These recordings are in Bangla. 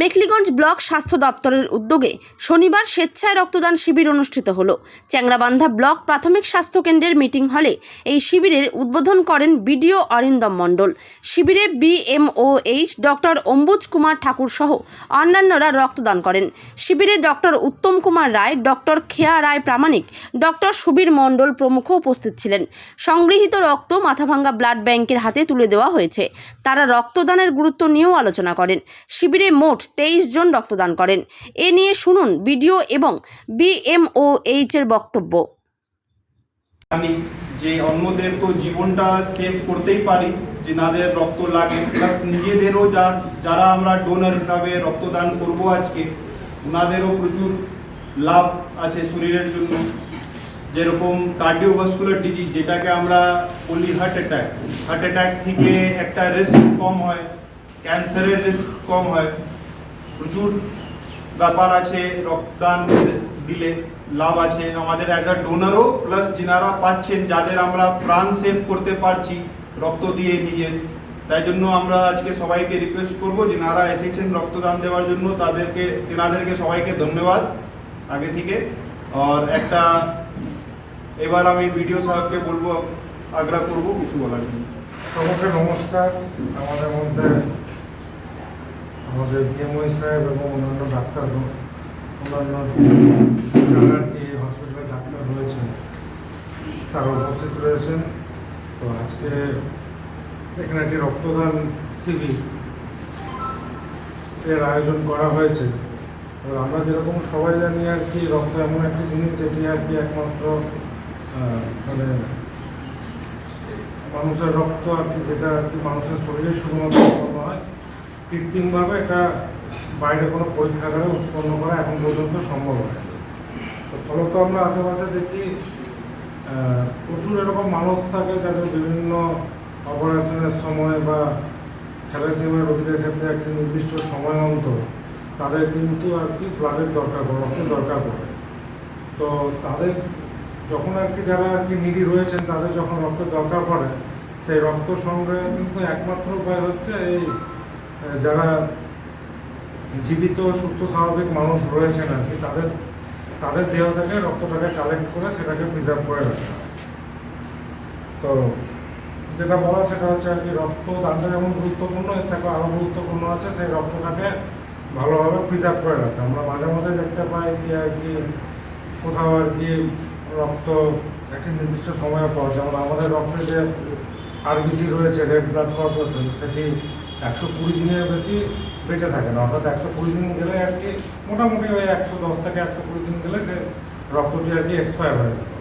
মেখলিগঞ্জ ব্লক স্বাস্থ্য দপ্তরের উদ্যোগে শনিবার স্বেচ্ছায় রক্তদান শিবির অনুষ্ঠিত হল। চ্যাংরাবান্ধা ব্লক প্রাথমিক স্বাস্থ্য কেন্দ্রের মিটিং হলে এই শিবিরের উদ্বোধন করেন বিডিও অরিন্দম মণ্ডল। শিবিরে বিএমওএইচ ডক্টর অম্বুজ কুমার ঠাকুর সহ অন্যান্যরা রক্তদান করেন। শিবিরে doctor Uttam Kumar Roy, doctor Kheya Roy Pramanik, doctor Subir Mondal প্রমুখ উপস্থিত ছিলেন। সংগৃহীত রক্ত মাথাভাঙ্গা ব্লাড ব্যাংকের হাতে তুলে দেওয়া হয়েছে। তারা রক্তদানের গুরুত্ব নিয়েও আলোচনা করেন। শিবিরে মোট তেইশ জন রক্তদান করেন। এ নিয়ে শুনুন বিডিও এবং বিএমওএইচ এর বক্তব্য। জানি যে অন্যদেরকেও জীবনটা সেভ করতেই পারি যে নাদের রক্ত লাগে প্লাস নিজেদেরও যা, যারা আমরা ডোনার হিসাবে রক্তদান করব আজকে, ওনাদেরও প্রচুর লাভ আছে শরীরের জন্য। যেরকম কার্ডিওভাস্কুলার ডিজিজ যেটাকে আমরা বলি হার্ট অ্যাটাক হার্ট অ্যাটাক থেকে একটা রিস্ক কম হয় ক্যান্সারের রিস্ক কম হয়। প্রচুর ব্যাপার আছে, রক্তদান দিলে লাভ আছে। আমাদের অ্যাজ আ ডোনারও প্লাস যিনারা পাচ্ছেন, যাদের আমরা প্রাণ সেভ করতে পারছি, রক্ত দিয়ে নিজের তাই জন্য আমরা আজকে সবাইকে রিকোয়েস্ট করব, যিনারা এসেছেন রক্তদান দেওয়ার জন্য, তাদেরকে, তেনাদেরকে সবাইকে ধন্যবাদ আগে থেকে। আর একটা, এবার আমি ভিডিও সাহেবকে বলব, আগ্রহ করব কিছু বলার জন্য। নমস্কার। আমাদের মধ্যে আমাদের বিএমওই সাহেব এবং অন্যান্য ডাক্তার অন্যান্য এই হসপিটালে ডাক্তার রয়েছেন, তারা উপস্থিত রয়েছেন। তো আজকে এখানে একটি রক্তদান শিবির এর আয়োজন করা হয়েছে। আমরা যেরকম সবাই জানি আর কি, রক্ত এমন একটি জিনিস যেটি আর কি একমাত্র মানে মানুষের রক্ত আর কি, যেটা আর কি মানুষের শরীরে শুধুমাত্র হয় কৃত্রিমভাবে এটা বাইরে কোনো পরীক্ষাগারে উৎপন্ন করা এখন পর্যন্ত সম্ভব হয়। তো ফলত আমরা আশেপাশে দেখি প্রচুর এরকম মানুষ থাকে যাদের বিভিন্ন অপারেশনের সময় বা থ্যালাসেমিয়া রোগীদের ক্ষেত্রে একটি নির্দিষ্ট সময় অন্তর তাদের কিন্তু আর কি ব্লাডের দরকার পড়ে, রক্তের দরকার পড়ে। তো তাদের যখন আর কি যারা আর কি নিডি রয়েছেন তাদের যখন রক্তের দরকার পড়ে, সেই রক্ত সংগ্রহের কিন্তু একমাত্র উপায় হচ্ছে এই যারা জীবিত, সুস্থ, স্বাভাবিক মানুষ রয়েছেন আর কি, তাদের তাদের দেহ থেকে রক্তটাকে কালেক্ট করে সেটাকে প্রিজার্ভ করে রাখা তো যেটা বলা সেটা হচ্ছে আর কি, রক্ত দানটা যেমন গুরুত্বপূর্ণ, এর থেকে আরও গুরুত্বপূর্ণ আছে, সেই রক্তটাকে ভালোভাবে প্রিজার্ভ করে রাখা। আমরা মাঝে মাঝে দেখতে পাই কি আর কি, কোথাও আর কি রক্ত একটি নির্দিষ্ট সময়ে পাওয়া যেমন আমাদের রক্তে যে আরবিসি রয়েছে রেড ব্লাড কর্পোরেশন সেটি একশো কুড়ি দিনের বেশি বেঁচে থাকে না, অর্থাৎ একশো কুড়ি দিন গেলে আর কি মোটামুটি ওই একশো দশ থেকে একশো কুড়ি দিন গেলে সে রক্তটি আর কি এক্সপায়ার হয়ে যেত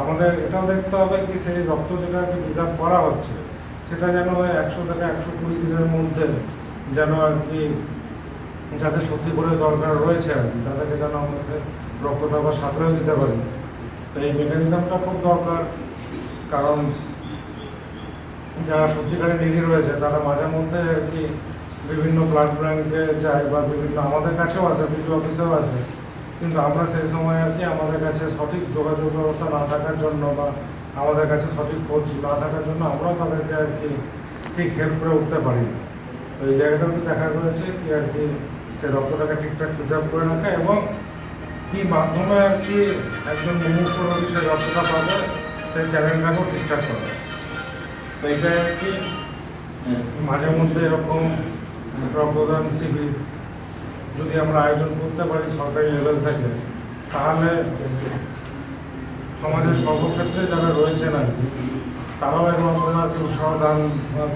আমাদের এটাও দেখতে হবে কি সেই রক্ত যেটা আর কি রিজার্ভ করা হচ্ছে, সেটা যেন ওই একশো থেকে একশো কুড়ি দিনের মধ্যে যেন আর কি যাদের সত্যি করে দরকার রয়েছে আর কি, তাদেরকে যেন আমরা সে রক্তটা আবার সাঁতরেও দিতে পারি। তো এই মেকানিজমটা খুব দরকার, কারণ যারা সত্যিকারে নিডি রয়েছে, তারা মাঝে মধ্যে আর কি বিভিন্ন ব্লাড ব্যাঙ্কে যায় বা বিভিন্ন, আমাদের কাছেও আসে বিডিও অফিসেও আছে। কিন্তু আমরা সেই সময় আর কি আমাদের কাছে সঠিক যোগাযোগ ব্যবস্থা না থাকার জন্য বা আমাদের কাছে সঠিক খোঁজ না থাকার জন্য আমরাও তাদেরকে আর কি ঠিক হেল্প করে উঠতে পারি তো এই জায়গাটাতে দেখা রয়েছে কি আর কি সে রক্তটাকে ঠিকঠাক প্রিজার্ভ করে রাখা এবং কি মাধ্যমে আর কি একজন মুমূর্ষ রোগী সে রক্তটা পাবে সেই চ্যানেলটাকেও ঠিকঠাক করে তো এটা কি মাঝে মধ্যে এরকম রক্তদান শিবির যদি আমরা আয়োজন করতে পারি সরকারি লেভেল থেকে তাহলে সমাজের সর্বক্ষেত্রে যারা রয়েছেন আর কি তারাও মাধ্যমে আর কি উৎসাহ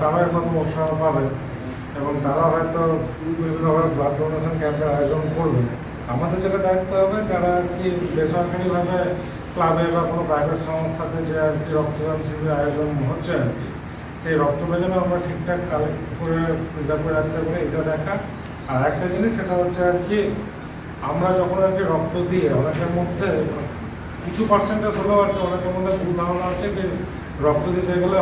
তারাও মাধ্যমে উৎসাহ পাবে এবং তারা হয়তো বিভিন্নভাবে ব্লাড ডোনেশন ক্যাম্পের আয়োজন করবে আমাদের যেটা দায়িত্ব হবে যারা আর কি বেসরকারিভাবে ক্লাবে বা কোনো প্রাইভেট সংস্থাতে যে আর কি রক্তদান শিবির আয়োজন হচ্ছে আর কি সেই রক্তটা যেন আমরা ঠিকঠাক কালেক্ট করে প্রিজার্ভ করে রাখতে পারি, এটা দেখা। আর একটা জিনিস, সেটা হচ্ছে আর কি, আমরা যখন আর কি রক্ত দিয়ে অনেকের মধ্যে কিছু পার্সেন্টেজ হলেও আর কি অনেকের মধ্যে ধারণা আছে যে রক্ত দিতে গেলে